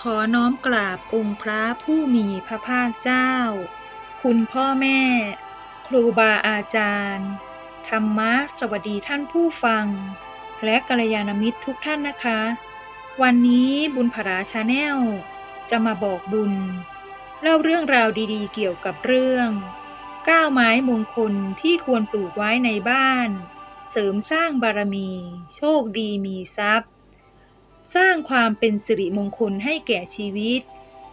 ขอน้อมกราบองค์พระผู้มีพระภาคเจ้า คุณพ่อแม่ ครูบาอาจารย์ ธรรมะสวัสดีท่านผู้ฟัง และกัลยาณมิตรทุกท่านนะคะ วันนี้บุญผราชาแนลจะมาบอกบุญ เล่าเรื่องราวดีๆ เกี่ยวกับเรื่องก้าวไม้มงคลที่ควรปลูกไว้ในบ้าน เสริมสร้างบารมี โชคดีมีทรัพย์ สร้างความเป็นสิริมงคลให้แก่ชีวิต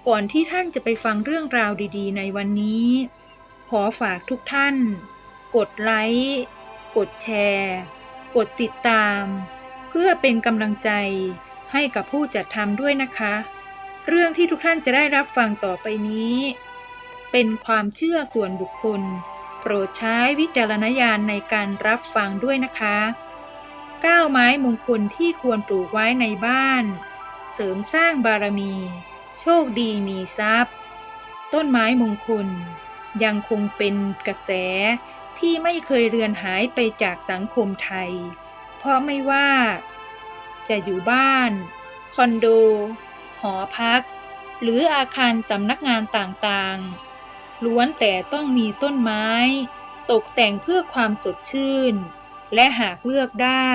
ก่อนที่ท่านจะไปฟังเรื่องราวดีๆ ในวันนี้ ขอฝากทุกท่าน กดไลค์กดแชร์ กดติดตาม เพื่อเป็นกำลังใจให้กับผู้จัดทำด้วยนะคะ เรื่องที่ทุกท่านจะได้รับฟังต่อไปนี้ เป็นความเชื่อส่วนบุคคล โปรดใช้วิจารณญาณในการรับฟังด้วยนะคะ ก้าไม้มงคลที่ควรปลูกไว้ในบ้าน เสริมสร้างบารมี โชคดีมีทรัพย์ ต้นไม้มงคล ยังคงเป็นกระแสที่ไม่เคยเลือนหายไปจากสังคมไทย เพราะไม่ว่า จะอยู่บ้าน คอนโด หอพัก หรืออาคารสำนักงานต่างๆ ล้วนแต่ต้องมีต้นไม้ ตกแต่งเพื่อความสดชื่น และหากเลือกได้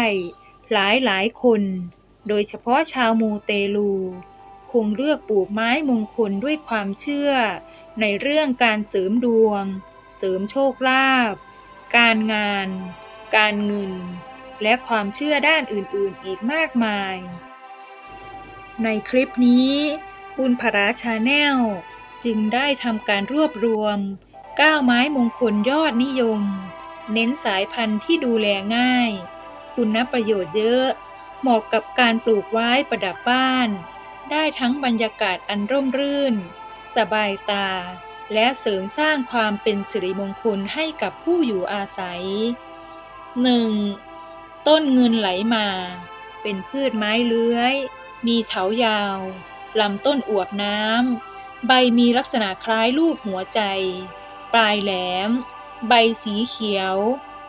หลายหลายคน โดยเฉพาะชาวมูเตลู คงเลือกปลูกไม้มงคลด้วยความเชื่อ ในเรื่องการเสริมดวง เสริมโชคลาภการงาน การเงิน และความเชื่อด้านอื่นๆอีกมากมาย ในคลิปนี้บุญพราชาแนลจึงได้ทำการรวบรวม 9 ไม้มงคลยอดนิยม เน้นสายพันธุ์ที่ดูแลง่าย คุณประโยชน์เยอะ เหมาะกับการปลูกไว้ประดับบ้าน ได้ทั้งบรรยากาศอันร่มรื่น สบายตา และเสริมสร้างความเป็นสิริมงคลให้กับผู้อยู่อาศัย 1. ต้นเงินไหลมา เป็นพืชไม้เลื้อย มีเถายาวลำต้นอวบน้ำ ใบมีลักษณะคล้ายรูปหัวใจ ปลายแหลม ใบสีเขียว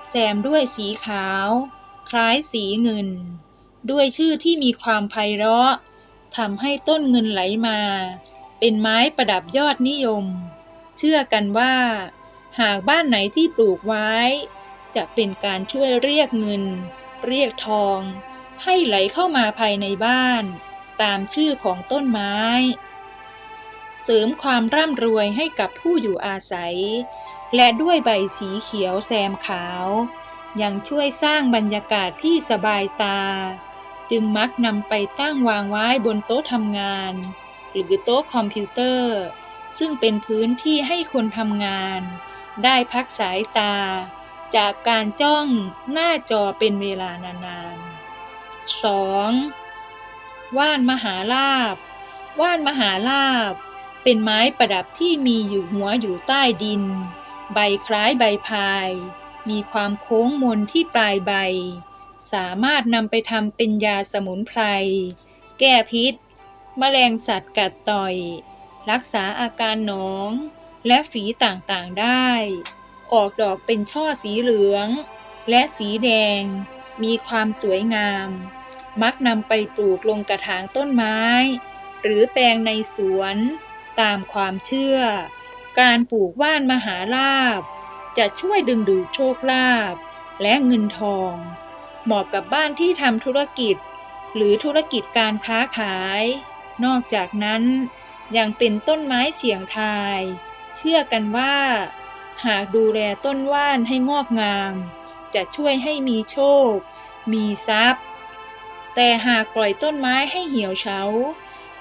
แซมด้วยสีขาว คล้ายสีเงิน ด้วยชื่อที่มีความไพเราะทำให้ต้นเงินไหลมา เป็นไม้ประดับยอดนิยม เชื่อกันว่า หากบ้านไหนที่ปลูกไว้ จะเป็นการช่วยเรียกเงิน เรียกทอง ให้ไหลเข้ามาภายในบ้าน ตามชื่อของต้นไม้ เสริมความร่ำรวยให้กับผู้อยู่อาศัย และด้วยใบสีเขียวแซมขาว ยังช่วยสร้างบรรยากาศที่สบายตา จึงมักนำไปตั้งวางไว้บนโต๊ะทำงาน หรือโต๊ะคอมพิวเตอร์ ซึ่งเป็นพื้นที่ให้คนทำงาน ได้พักสายตา จากการจ้องหน้าจอเป็นเวลานานๆ 2. ว่านมหาลาบว่านมหาลาบเป็นไม้ประดับที่มีอยู่หัวอยู่ใต้ดิน ใบคล้ายใบพาย มีความโค้งมนที่ปลายใบ สามารถนำไปทำเป็นยาสมุนไพร แก้พิษ แมลงสัตว์กัดต่อย รักษาอาการหนอง และฝีต่างๆได้ ออกดอกเป็นช่อสีเหลือง และสีแดง มีความสวยงาม มักนำไปปลูกลงกระถางต้นไม้ หรือแปลงในสวน ตามความเชื่อ การปลูกว่านมหาลาบ จะช่วยดึงดูดโชคลาภและเงินทอง เหมาะกับบ้านที่ทำธุรกิจ หรือธุรกิจการค้าขาย นอกจากนั้นยังเป็นต้นไม้เสี่ยงทาย เชื่อกันว่า หากดูแลต้นว่านให้งอกงาม จะช่วยให้มีโชค มีทรัพย์ แต่หากปล่อยต้นไม้ให้เหี่ยวเฉา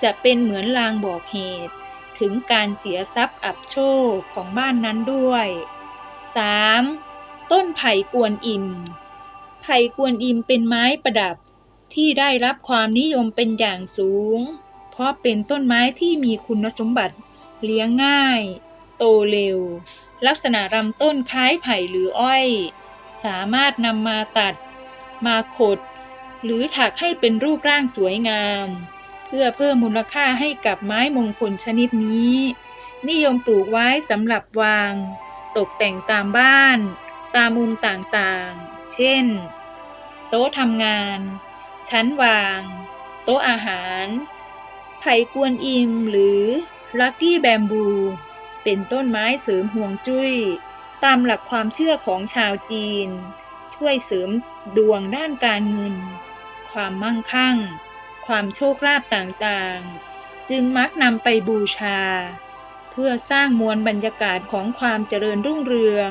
จะเป็นเหมือนลางบอกเหตุ ถึงการเสียทรัพย์อับโชคของบ้านนั้นด้วย 3. ต้นไผ่กวนอิม ไผ่กวนอิมเป็นไม้ประดับที่ได้รับความนิยมเป็นอย่างสูง เพราะเป็นต้นไม้ที่มีคุณสมบัติเลี้ยงง่าย โตเร็ว ลักษณะลำต้นคล้ายไผ่หรืออ้อย สามารถนำมาตัด มาขด หรือถักให้เป็นรูปร่างสวยงาม พื่อเพิ่มมูลค่าให้กับไม้มงคลชนิดนี้ นิยมปลูกไว้สำหรับวาง ตกแต่งตามบ้าน ตามมุมต่างๆ เช่น โต๊ะทำงาน ชั้นวาง โต๊ะอาหาร ไผ่กวนอิมหรือลักกี้แบมบู เป็นต้นไม้เสริมห่วงจุ้ย ตามหลักความเชื่อของชาวจีน ช่วยเสริมดวงด้านการเงิน ความมั่งคั่ง ความโชคลาภต่างๆ จึงมักนำไปบูชา เพื่อสร้างมวลบรรยากาศของความเจริญรุ่งเรือง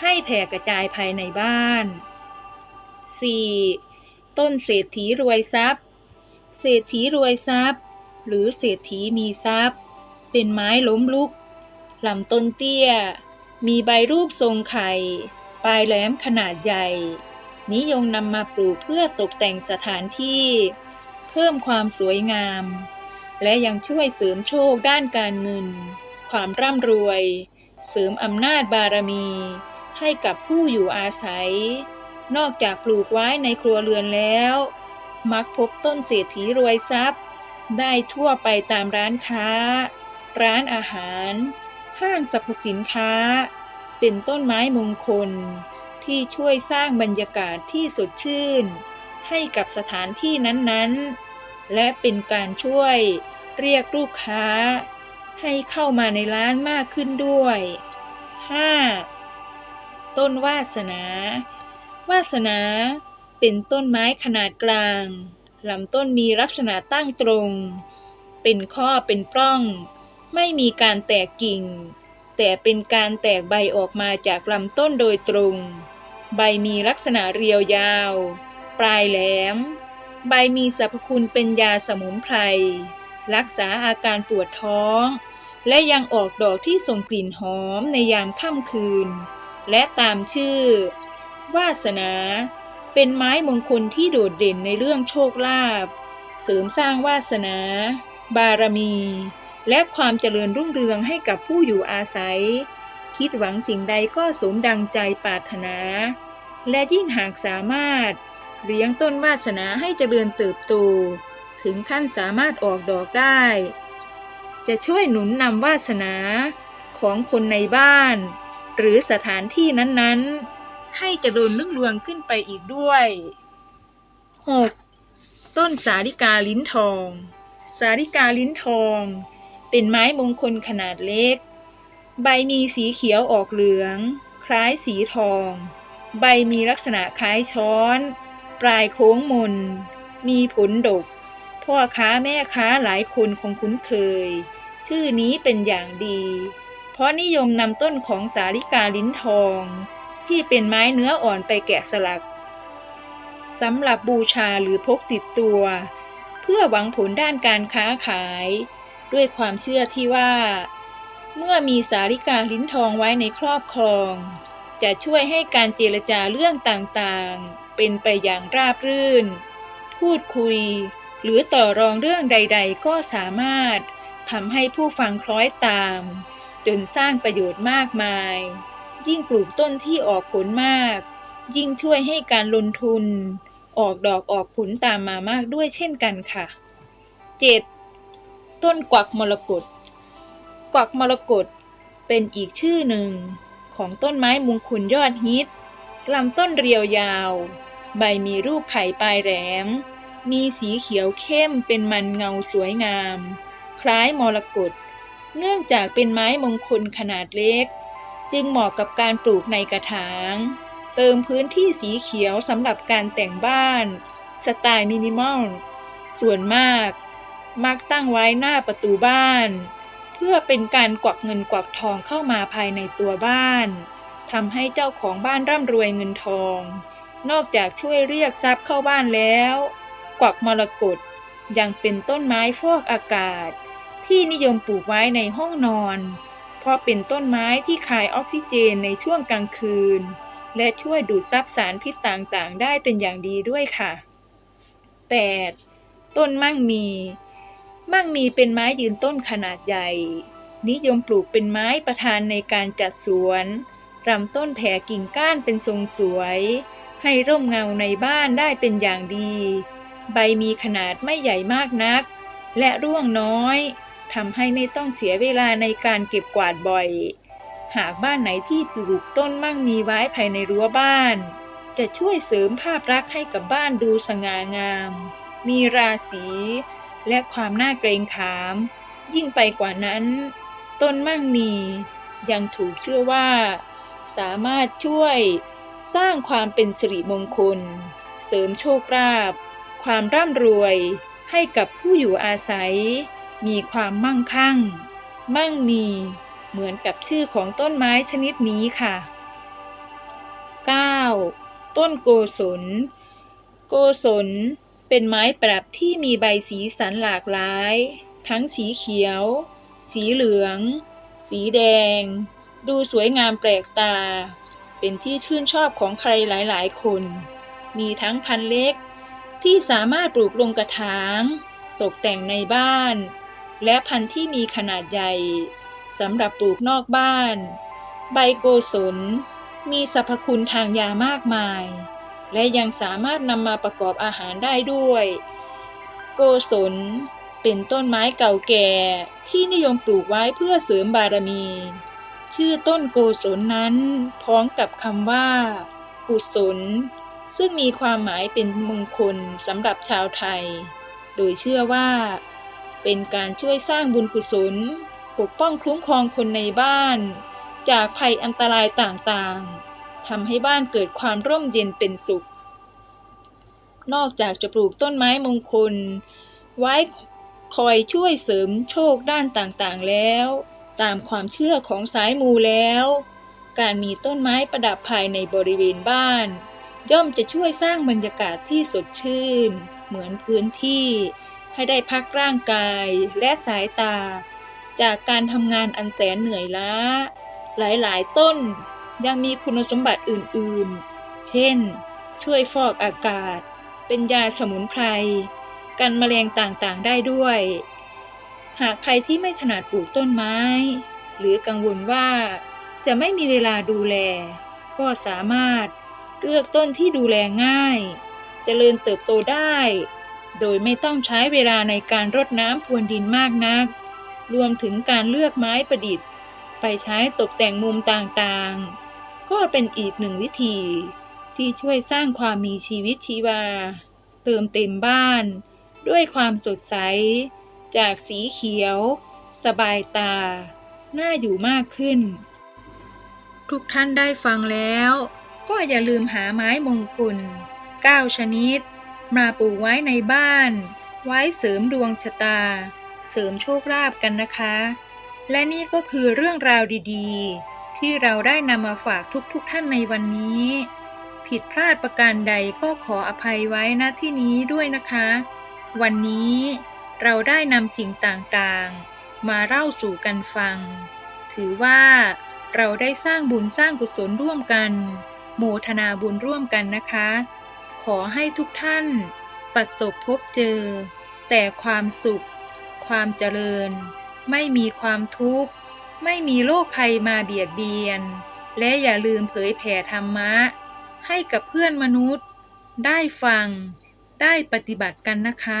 ให้แผ่กระจายภายในบ้าน 4. ต้นเศรษฐีรวยทรัพย์ เศรษฐีรวยทรัพย์ หรือเศรษฐีมีทรัพย์ เป็นไม้ล้มลุกลำต้นเตี้ย มีใบรูปทรงไข่ ปลายแหลมขนาดใหญ่ นิยมนำมาปลูกเพื่อตกแต่งสถานที่ เพิ่มความสวยงาม และยังช่วยเสริมโชคด้านการเงิน ความร่ำรวย เสริมอำนาจบารมี ให้กับผู้อยู่อาศัย นอกจากปลูกไว้ในครัวเรือนแล้ว มักพบต้นเศรษฐีรวยทรัพย์ ได้ทั่วไปตามร้านค้า ร้านอาหาร ห้างสรรพสินค้า เป็นต้นไม้มงคลที่ช่วยสร้างบรรยากาศที่สดชื่น ให้กับสถานที่นั้นๆ และเป็นการช่วยเรียกลูกค้า ให้เข้ามาในร้านมากขึ้นด้วย 5. ต้นวาสนา วาสนาเป็นต้นไม้ขนาดกลางลำต้นมีลักษณะตั้งตรง เป็นข้อเป็นปล้อง ไม่มีการแตกกิ่ง แต่เป็นการแตกใบออกมาจากลำต้นโดยตรง ใบมีลักษณะเรียวยาว ลายแหลม ใบมีสรรพคุณเป็นยาสมุนไพร รักษาอาการปวดท้อง และยังออกดอกที่ส่งกลิ่นหอมในยามค่ำคืน และตามชื่อ วาสนา เป็นไม้มงคลที่โดดเด่นในเรื่องโชคลาภ เสริมสร้างวาสนา บารมี และความเจริญรุ่งเรืองให้กับผู้อยู่อาศัย คิดหวังสิ่งใดก็สมดังใจปรารถนา และยิ่งหากสามารถ เลี้ยงต้นวาสนาให้เจริญเติบโต ถึงขั้นสามารถออกดอกได้ จะช่วยหนุนนำวาสนาของคนในบ้าน หรือสถานที่นั้นๆ ให้เจริญรุ่งเรืองขึ้นไปอีกด้วย 6. ต้นสาลิกาลิ้นทอง สาลิกาลิ้นทอง เป็นไม้มงคลขนาดเล็ก ใบมีสีเขียวออกเหลือง คล้ายสีทอง ใบมีลักษณะคล้ายช้อน ปลายโค้งมน มีผลดก พ่อค้าแม่ค้าหลายคนคงคุ้นเคย ชื่อนี้เป็นอย่างดี เพราะนิยมนำต้นของสาลิกาลิ้นทอง ที่เป็นไม้เนื้ออ่อนไปแกะสลักสำหรับบูชาหรือพกติดตัว เพื่อหวังผลด้านการค้าขาย ด้วยความเชื่อที่ว่า เมื่อมีสาลิกาลิ้นทองไว้ในครอบครอง จะช่วยให้การเจรจาเรื่องต่างๆ เป็นไปอย่างราบรื่น พูดคุย หรือต่อรองเรื่องใด ๆ ก็สามารถทำให้ผู้ฟังคล้อยตาม จนสร้างประโยชน์มากมาย ยิ่งปลูกต้นที่ออกผลมาก ยิ่งช่วยให้การลงทุน ออกดอกออกผลตามมามากด้วยเช่นกันค่ะ 7. ต้นกวักมรกตกวักมรกตเป็นอีกชื่อหนึ่งของต้นไม้มงคลยอดฮิต ลำต้นเรียวยาว ใบมีรูปไข่ปลายแหลม มีสีเขียวเข้มเป็นมันเงาสวยงาม คล้ายมรกต เนื่องจากเป็นไม้มงคลขนาดเล็ก จึงเหมาะกับการปลูกในกระถาง เติมพื้นที่สีเขียวสำหรับการแต่งบ้าน สไตล์มินิมอล ส่วนมาก มักตั้งไว้หน้าประตูบ้าน เพื่อเป็นการกวักเงินกวักทองเข้ามาภายในตัวบ้าน ทำให้เจ้าของบ้านร่ำรวยเงินทอง นอกจากช่วยเรียกทรัพย์เข้าบ้านแล้ว กวักมรกตยังเป็นต้นไม้ฟอกอากาศ ที่นิยมปลูกไว้ในห้องนอน เพราะเป็นต้นไม้ที่คายออกซิเจนในช่วงกลางคืน และช่วยดูดซับสารพิษต่างๆ ได้เป็นอย่างดีด้วยค่ะ 8. ต้นมั่งมี มั่งมีเป็นไม้ยืนต้นขนาดใหญ่ นิยมปลูกเป็นไม้ประธานในการจัดสวน ลำต้นแผ่กิ่งก้านเป็นทรงสวย ให้ร่มเงาในบ้านได้เป็นอย่างดี ใบมีขนาดไม่ใหญ่มากนัก และร่วงน้อยทำให้ไม่ต้องเสียเวลาในการเก็บกวาดบ่อย หากบ้านไหนที่ปลูกต้นมั่งมีไว้ภายในรั้วบ้าน จะช่วยเสริมภาพลักษณ์ให้กับบ้านดูสง่างาม มีราศีและความน่าเกรงขาม ยิ่งไปกว่านั้น ต้นมั่งมียังถูกเชื่อว่า สามารถช่วยสร้างความเป็นสิริมงคล เสริมโชคลาภความร่ำรวยให้กับผู้อยู่อาศัย มีความมั่งคั่ง มั่งมี เหมือนกับชื่อของต้นไม้ชนิดนี้ค่ะ 9. ต้นโกศล โกศลเป็นไม้ปรับที่มีใบสีสันหลากหลาย ทั้งสีเขียว สีเหลือง สีแดง ดูสวยงามแปลกตา เป็นที่ชื่นชอบของใครหลายๆ คน มีทั้งพันธุ์เล็ก ที่สามารถปลูกลงกระถาง ตกแต่งในบ้าน และพันธุ์ที่มีขนาดใหญ่สำหรับปลูกนอกบ้าน ใบโกศลมีสรรพคุณทางยามากมาย และยังสามารถนำมาประกอบอาหารได้ด้วย โกศลเป็นต้นไม้เก่าแก่ที่นิยมปลูกไว้เพื่อเสริมบารมี ชื่อต้นโกศลนั้น พ้องกับคำว่า กุศล ซึ่งมีความหมายเป็นมงคลสำหรับชาวไทย โดยเชื่อว่า เป็นการช่วยสร้างบุญกุศล ปกป้องคุ้มครองคนในบ้าน จากภัยอันตรายต่างๆทำให้บ้านเกิดความร่มเย็นเป็นสุข นอกจากจะปลูกต้นไม้มงคล ไว้คอยช่วยเสริมโชคด้านต่างๆแล้ว ตามความเชื่อของสายมูแล้ว การมีต้นไม้ประดับภายในบริเวณบ้าน ย่อมจะช่วยสร้างบรรยากาศที่สดชื่น เหมือนพื้นที่ ให้ได้พักร่างกายและสายตา จากการทำงานอันแสนเหนื่อยล้า หลายๆ ต้นยังมีคุณสมบัติอื่นๆ เช่น ช่วยฟอกอากาศ เป็นยาสมุนไพร กันแมลงต่างๆ ได้ด้วย หากใครที่ไม่ถนัดปลูกต้นไม้ หรือกังวลว่าจะไม่มีเวลาดูแล ก็สามารถเลือกต้นที่ดูแลง่ายจเจริญเติบโตได้ โดยไม่ต้องใช้เวลาในการรดน้ำพรวนดินมากนัก รวมถึงการเลือกไม้ประดิษฐ์ ไปใช้ตกแต่งมุมต่างๆ ก็เป็นอีกหนึ่งวิธีที่ช่วยสร้างความมีชีวิตชีวา เติมเต็มบ้าน ด้วยความสดใส จากสีเขียว สบายตา น่าอยู่มากขึ้น ทุกท่านได้ฟังแล้ว ก็อย่าลืมหาไม้มงคล9 ชนิด มาปลูกไว้ในบ้าน ไว้เสริมดวงชะตา เสริมโชคลาภกันนะคะ และนี่ก็คือเรื่องราวดีๆ ที่เราได้นำมาฝากทุกๆทท่านในวันนี้ ผิดพลาดประการใดก็ขออภัยไว้ณที่นี้ด้วยนะคะ วันนี้ เราได้นำสิ่งต่างๆ มาเล่าสู่กันฟัง ถือว่าเราได้สร้างบุญสร้างกุศลร่วมกัน โมทนาบุญร่วมกันนะคะ ขอให้ทุกท่านประสบพบเจอ แต่ความสุข ความเจริญ ไม่มีความทุกข์ ไม่มีโรคภัยมาเบียดเบียน และอย่าลืมเผยแผ่ธรรมะ ให้กับเพื่อนมนุษย์ ได้ฟัง ได้ปฏิบัติกันนะคะ